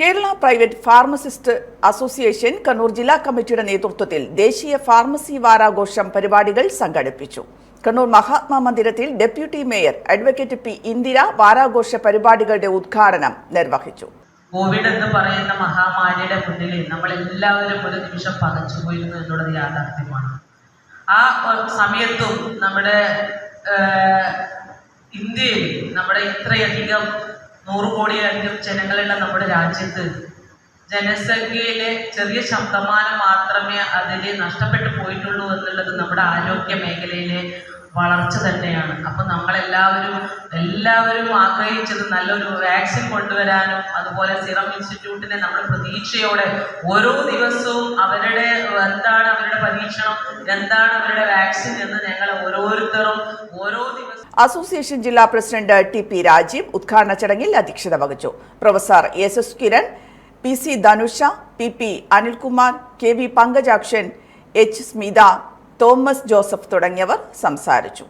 Kerala private pharmacist association Kannur ജില്ലാ കമ്മിറ്റിയുടെ നേതൃത്വത്തിൽ ദേശീയ ഫാർമസി വാരാഘോഷം പരിപാടികൾ സംഘടിപ്പിച്ചു. കണ്ണൂർ മഹാത്മാ മന്ദിരത്തിൽ deputy mayor advocate P Indira വാരാഘോഷ പരിപാടികളുടെ ഉദ്ഘാടനം നിർവഹിച്ചു. കോവിഡ് എന്ന് പറയുന്ന മഹാമാരിയുടെ മുന്നിൽ നമ്മൾ എല്ലാവരും ഒരു നിമിഷം പകച്ചു പോയിരുന്നു എന്നുള്ളത് യാഥാർത്ഥ്യമാണ്. ആ സമയത്തും നമ്മുടെ ഇന്ത്യയിൽ നമ്മുടെ ഇത്രയധികം നൂറ് കോടിയിലധികം ജനങ്ങളുള്ള നമ്മുടെ രാജ്യത്ത്. ജനസംഖ്യയിലെ ചെറിയ ശതമാനം മാത്രമേ അതിൽ നഷ്ടപ്പെട്ടു പോയിട്ടുള്ളൂ എന്നുള്ളത് നമ്മുടെ ആരോഗ്യ മേഖലയിലെ വളർച്ച തന്നെയാണ്. അപ്പം നമ്മളെല്ലാവരും എല്ലാവരും ആഗ്രഹിച്ചത് നല്ലൊരു വാക്സിൻ കൊണ്ടുവരാനും അതുപോലെ സിറം ഇൻസ്റ്റിറ്റ്യൂട്ടിനെ നമ്മൾ പ്രതീക്ഷയോടെ ഓരോ ദിവസവും അവരുടെ എന്താണ് അവരുടെ പരീക്ഷണം എന്താണ് അവരുടെ വാക്സിൻ എന്ന് ഞങ്ങൾ ഓരോരുത്തരും ഓരോ അസോസിയേഷൻ ജില്ലാ പ്രസിഡന്റ് ടി പി രാജീവ് ഉദ്ഘാടന ചടങ്ങിൽ അധ്യക്ഷത വഹിച്ചു. Professor S S Kiran P C Dhanusha P P Anilkumar K V Pankajakshan H Smitha Thomas Joseph തുടങ്ങിയവർ സംസാരിച്ചു.